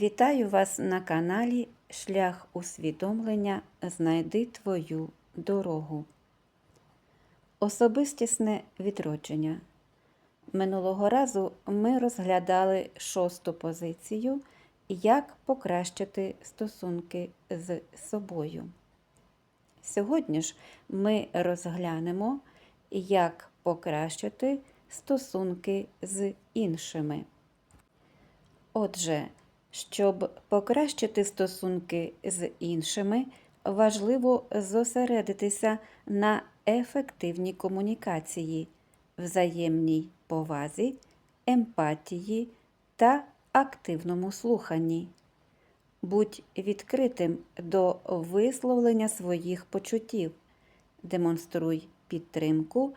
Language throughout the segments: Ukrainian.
Вітаю вас на каналі Шлях усвідомлення Знайди твою дорогу. Особистісне відродження. Минулого разу ми розглядали шосту позицію Як покращити стосунки з собою. Сьогодні ж ми розглянемо, як покращити стосунки з іншими. Отже, щоб покращити стосунки з іншими, важливо зосередитися на ефективній комунікації, взаємній повазі, емпатії та активному слуханні. Будь відкритим до висловлення своїх почуттів, демонструй підтримку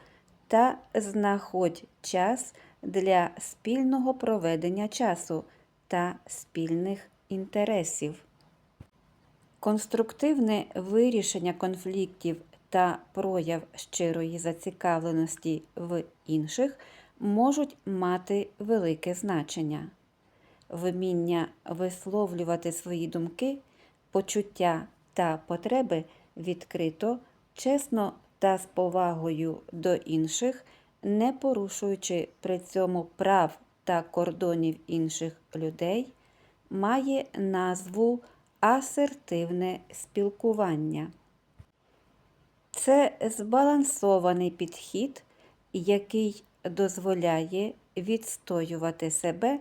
та знаходь час для спільного проведення часу та спільних інтересів. Конструктивне вирішення конфліктів та прояв щирої зацікавленості в інших можуть мати велике значення. Вміння висловлювати свої думки, почуття та потреби відкрито, чесно та з повагою до інших, не порушуючи при цьому прав та кордонів інших людей, має назву асертивне спілкування. Це збалансований підхід, який дозволяє відстоювати себе,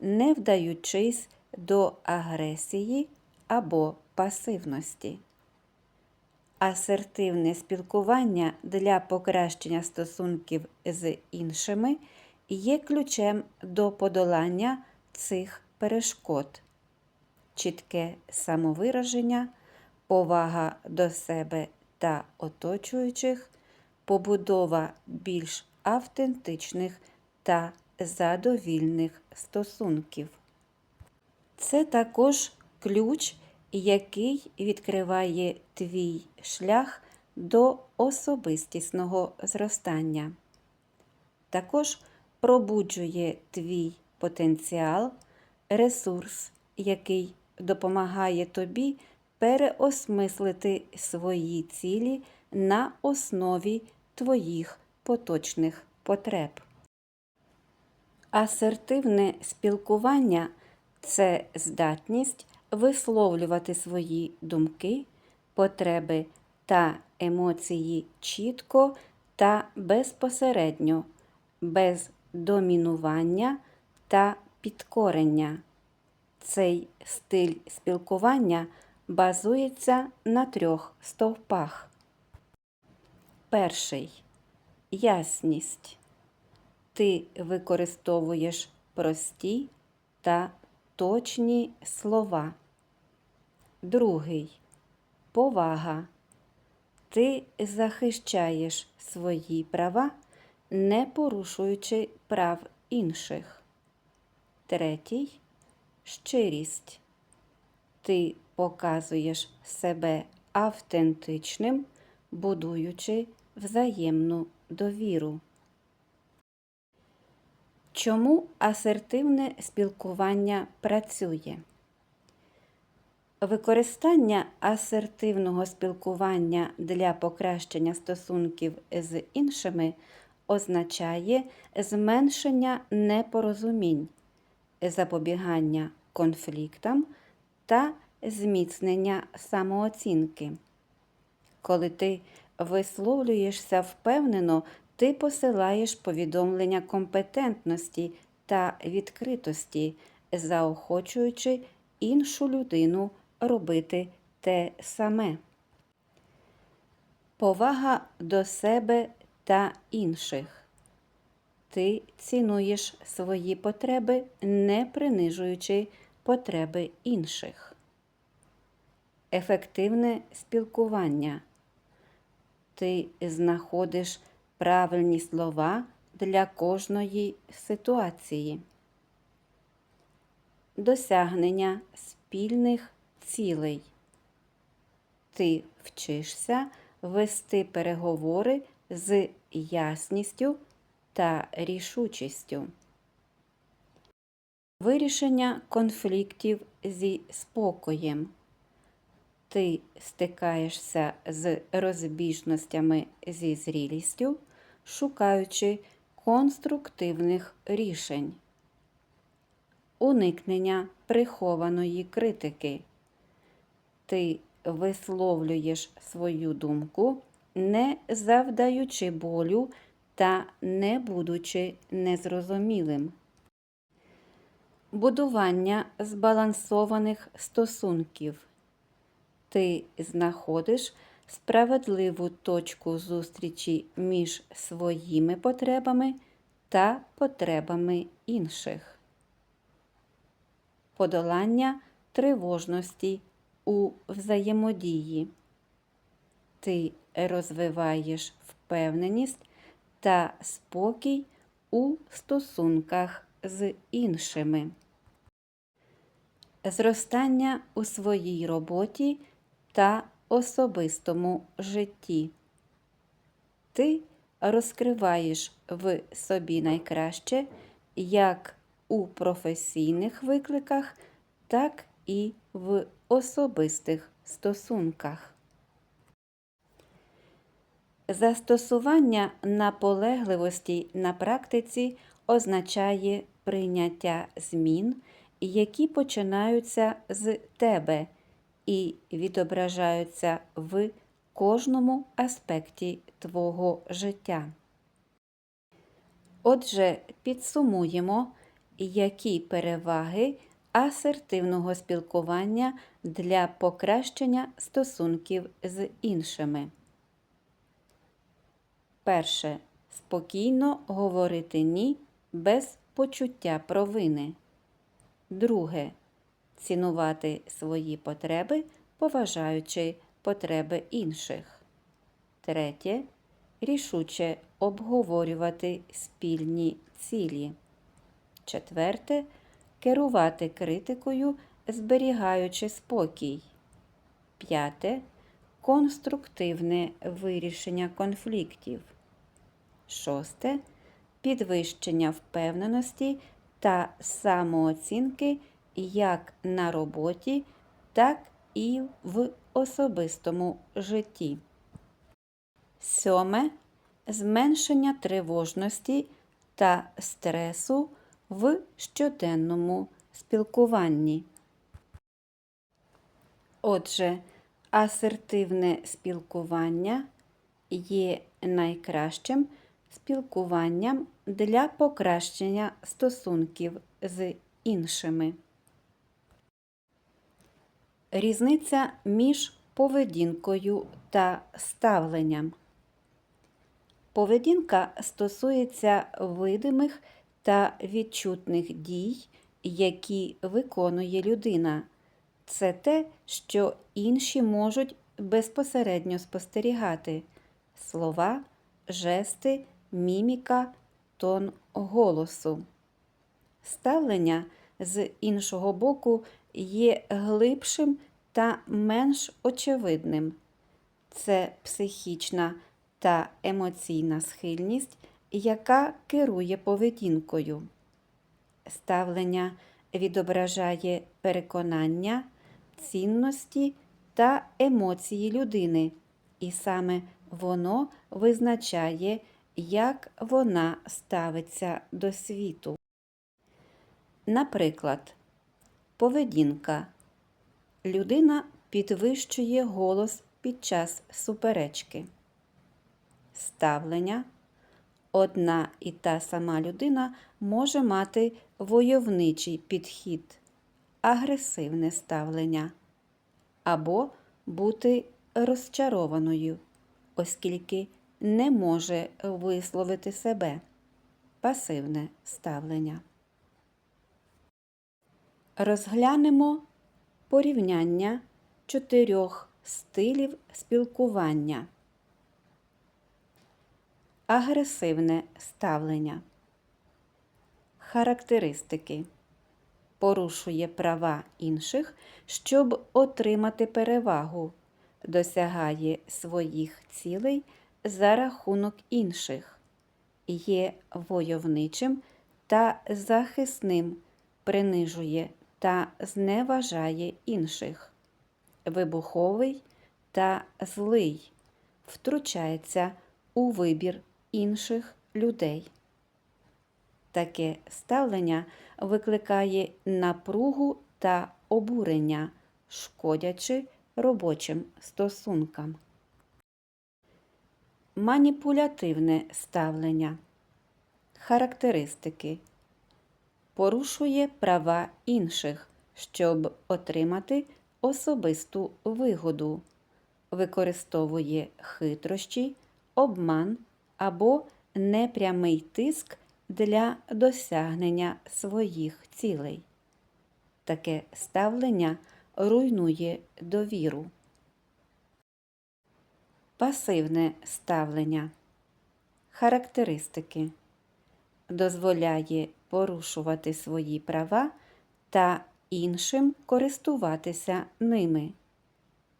не вдаючись до агресії або пасивності. Асертивне спілкування для покращення стосунків з іншими є ключем до подолання цих перешкод, чітке самовираження, повага до себе та оточуючих, побудова більш автентичних та задовільних стосунків. Це також ключ, який відкриває твій шлях до особистісного зростання. Також пробуджує твій потенціал, ресурс, який допомагає тобі переосмислити свої цілі на основі твоїх поточних потреб. Асертивне спілкування це здатність висловлювати свої думки, потреби та емоції чітко та безпосередньо, без домінування та підкорення. Цей стиль спілкування базується на трьох стовпах. Перший ясність. Ти використовуєш прості та точні слова. Другий повага. Ти захищаєш свої права, не порушуючи прав інших. Третій щирість. Ти показуєш себе автентичним, будуючи взаємну довіру. Чому асертивне спілкування працює? Використання асертивного спілкування для покращення стосунків з іншими означає зменшення непорозумінь, запобігання конфліктам та зміцнення самооцінки. Коли ти висловлюєшся впевнено, ти посилаєш повідомлення компетентності та відкритості, заохочуючи іншу людину робити те саме. Повага до себе та інших. Ти цінуєш свої потреби, не принижуючи потреби інших. Ефективне спілкування. Ти знаходиш правильні слова для кожної ситуації. Досягнення спільних цілей. Ти вчишся вести переговори з ясністю та рішучістю. Вирішення конфліктів зі спокоєм. Ти стикаєшся з розбіжностями зі зрілістю, шукаючи конструктивних рішень. Уникнення прихованої критики. Ти висловлюєш свою думку, не завдаючи болю та не будучи незрозумілим. Будування збалансованих стосунків. Ти знаходиш справедливу точку зустрічі між своїми потребами та потребами інших. Подолання тривожності у взаємодії. Ти розвиваєш впевненість та спокій у стосунках з іншими. Зростання у своїй роботі та особистому житті. Ти розкриваєш в собі найкраще як у професійних викликах, так і в особистих стосунках. Застосування наполегливості на практиці означає прийняття змін, які починаються з тебе і відображаються в кожному аспекті твого життя. Отже, підсумуємо, які переваги асертивного спілкування для покращення стосунків з іншими. Перше. Спокійно говорити ні без почуття провини. Друге. Цінувати свої потреби, поважаючи потреби інших. Третє. Рішуче обговорювати спільні цілі. Четверте. Керувати критикою, зберігаючи спокій. П'яте. Конструктивне вирішення конфліктів. Шосте. Підвищення впевненості та самооцінки як на роботі, так і в особистому житті. Сьоме. Зменшення тривожності та стресу в щоденному спілкуванні. Отже, асертивне спілкування є найкращим спілкуванням для покращення стосунків з іншими. Різниця між поведінкою та ставленням. Поведінка стосується видимих та відчутних дій, які виконує людина. Це те, що інші можуть безпосередньо спостерігати слова, жести, міміка, тон голосу. Ставлення з іншого боку є глибшим та менш очевидним. Це психічна та емоційна схильність, яка керує поведінкою. Ставлення відображає переконання, цінності та емоції людини, і саме воно визначає, як вона ставиться до світу. Наприклад, поведінка. Людина підвищує голос під час суперечки. Ставлення. Одна і та сама людина може мати войовничий підхід, агресивне ставлення або бути розчарованою, оскільки не може висловити себе пасивне ставлення. Розглянемо порівняння чотирьох стилів спілкування. Агресивне ставлення. Характеристики порушує права інших, щоб отримати перевагу, досягає своїх цілей за рахунок інших, є войовничим та захисним, принижує та зневажає інших, вибуховий та злий, втручається у вибір інших людей. Таке ставлення викликає напругу та обурення, шкодячи робочим стосункам. Маніпулятивне ставлення. Характеристики. Порушує права інших, щоб отримати особисту вигоду. Використовує хитрощі, обман або непрямий тиск для досягнення своїх цілей. Таке ставлення руйнує довіру. Пасивне ставлення. Характеристики. Дозволяє порушувати свої права та іншим користуватися ними.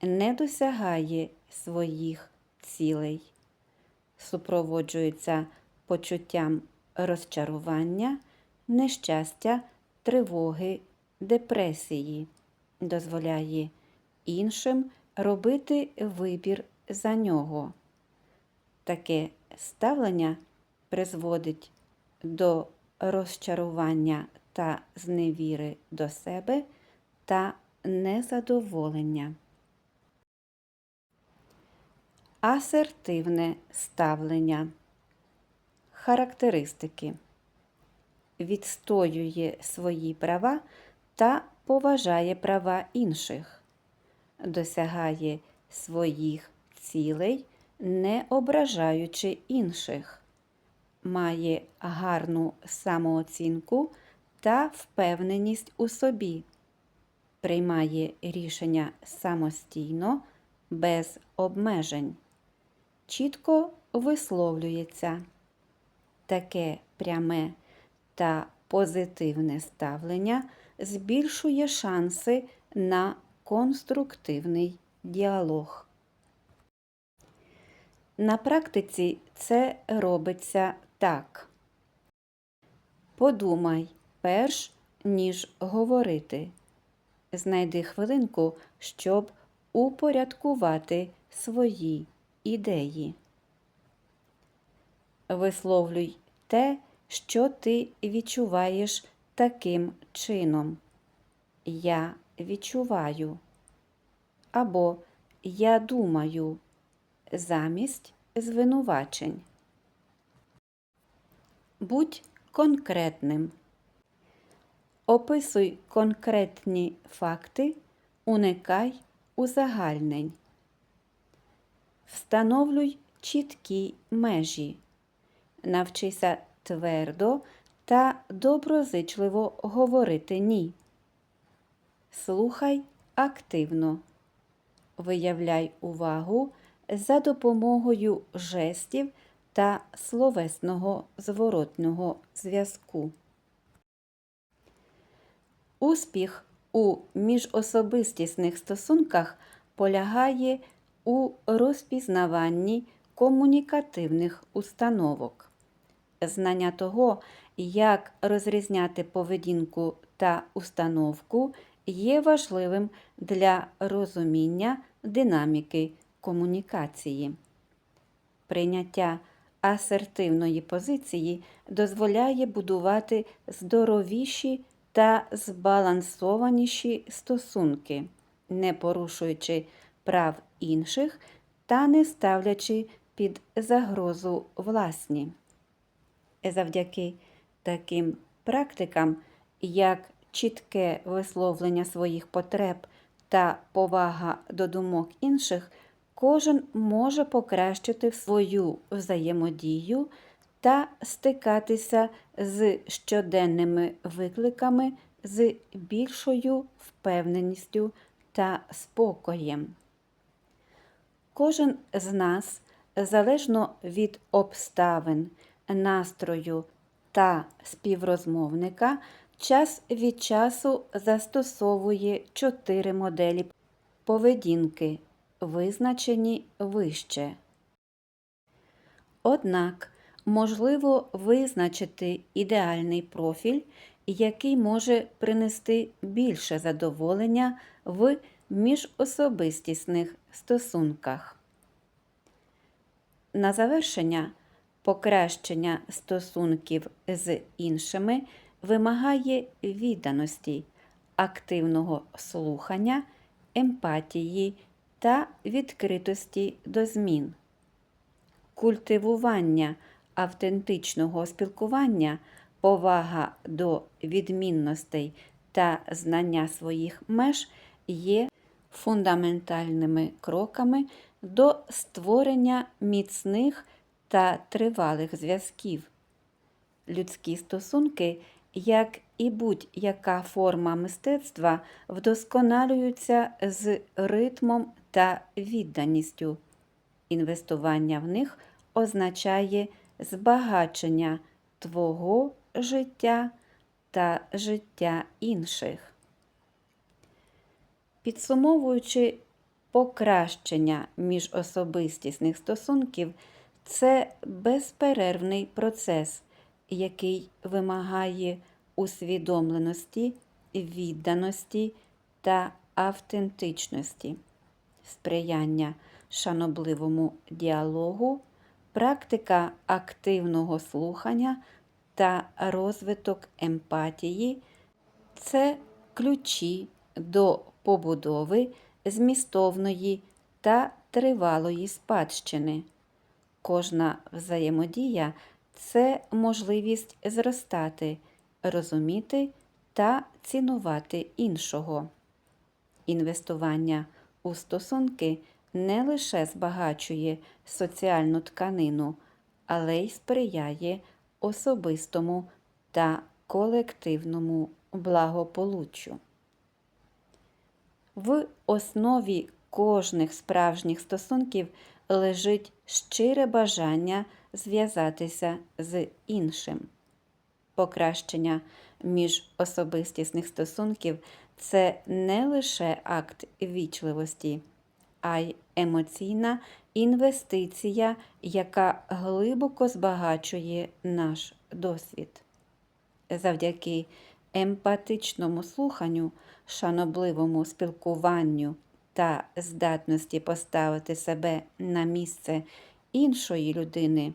Не досягає своїх цілей. Супроводжується почуттям розчарування, нещастя, тривоги, депресії. Дозволяє іншим робити вибір за нього. Таке ставлення призводить до розчарування та зневіри до себе та незадоволення. Асертивне ставлення. Характеристики. Відстоює свої права та поважає права інших. Досягає своїх цілей, не ображаючи інших. Має гарну самооцінку та впевненість у собі. Приймає рішення самостійно, без обмежень. Чітко висловлюється. Таке пряме та позитивне ставлення збільшує шанси на конструктивний діалог. На практиці це робиться так. Подумай, перш ніж говорити. Знайди хвилинку, щоб упорядкувати свої ідеї. Висловлюй те, що ти відчуваєш таким чином. Я відчуваю. Або Я думаю замість звинувачень. Будь конкретним. Описуй конкретні факти, уникай узагальнень. Встановлюй чіткі межі. Навчися твердо та доброзичливо говорити ні. Слухай активно. Виявляй увагу за допомогою жестів та словесного зворотного зв'язку. Успіх у міжособистісних стосунках полягає у розпізнаванні комунікативних установок. Знання того, як розрізняти поведінку та установку, є важливим для розуміння динаміки комунікації. Прийняття асертивної позиції дозволяє будувати здоровіші та збалансованіші стосунки, не порушуючи прав інших та не ставлячи під загрозу власні. Завдяки таким практикам, як чітке висловлення своїх потреб та повага до думок інших, кожен може покращити свою взаємодію та стикатися з щоденними викликами з більшою впевненістю та спокоєм. Кожен з нас, залежно від обставин, настрою та співрозмовника, час від часу застосовує чотири моделі поведінки, визначені вище. Однак можливо визначити ідеальний профіль який може принести більше задоволення в міжособистісних стосунках. На завершення покращення стосунків з іншими вимагає відданості, активного слухання, емпатії та відкритості до змін. Культивування автентичного спілкування, повага до відмінностей та знання своїх меж є фундаментальними кроками до створення міцних та тривалих зв'язків. Людські стосунки, як і будь-яка форма мистецтва, вдосконалюються з ритмом та відданістю. Інвестування в них означає збагачення твого життя та життя інших. Підсумовуючи покращення міжособистісних стосунків, це безперервний процес, який вимагає усвідомленості, відданості та автентичності, сприяння шанобливому діалогу, практика активного слухання та розвиток емпатії це ключі до побудови змістовної та тривалої спадщини. Кожна взаємодія це можливість зростати, розуміти та цінувати іншого. Інвестування у стосунки не лише збагачує соціальну тканину, але й сприяє особистому та колективному благополуччю. В основі кожних справжніх стосунків лежить щире бажання зв'язатися з іншим. Покращення міжособистісних стосунків це не лише акт вічливості, а й емоційна інвестиція, яка глибоко збагачує наш досвід. Завдяки емпатичному слуханню, шанобливому спілкуванню та здатності поставити себе на місце іншої людини,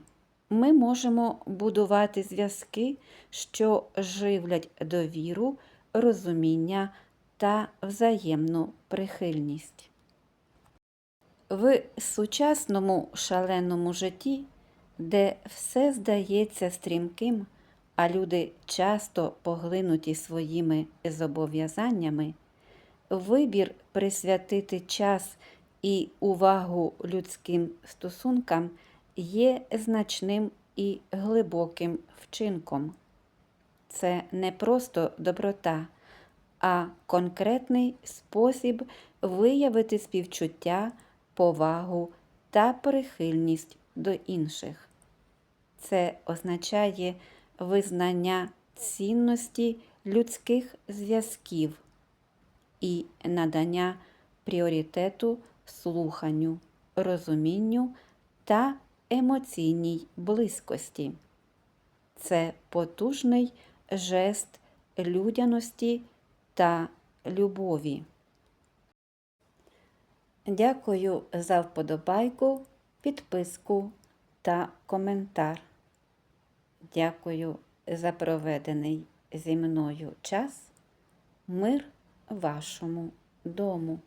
ми можемо будувати зв'язки, що живлять довіру, розуміння та взаємну прихильність. В сучасному шаленому житті, де все здається стрімким, а люди часто поглинуті своїми зобов'язаннями, вибір присвятити час і увагу людським стосункам є значним і глибоким вчинком. Це не просто доброта, а конкретний спосіб виявити співчуття, повагу та прихильність до інших. Це означає визнання цінності людських зв'язків і надання пріоритету слуханню, розумінню та емоційній близькості. Це потужний жест людяності та любові. Дякую за вподобайку, підписку та коментар. Дякую за проведений зі мною час. Мир вашому дому.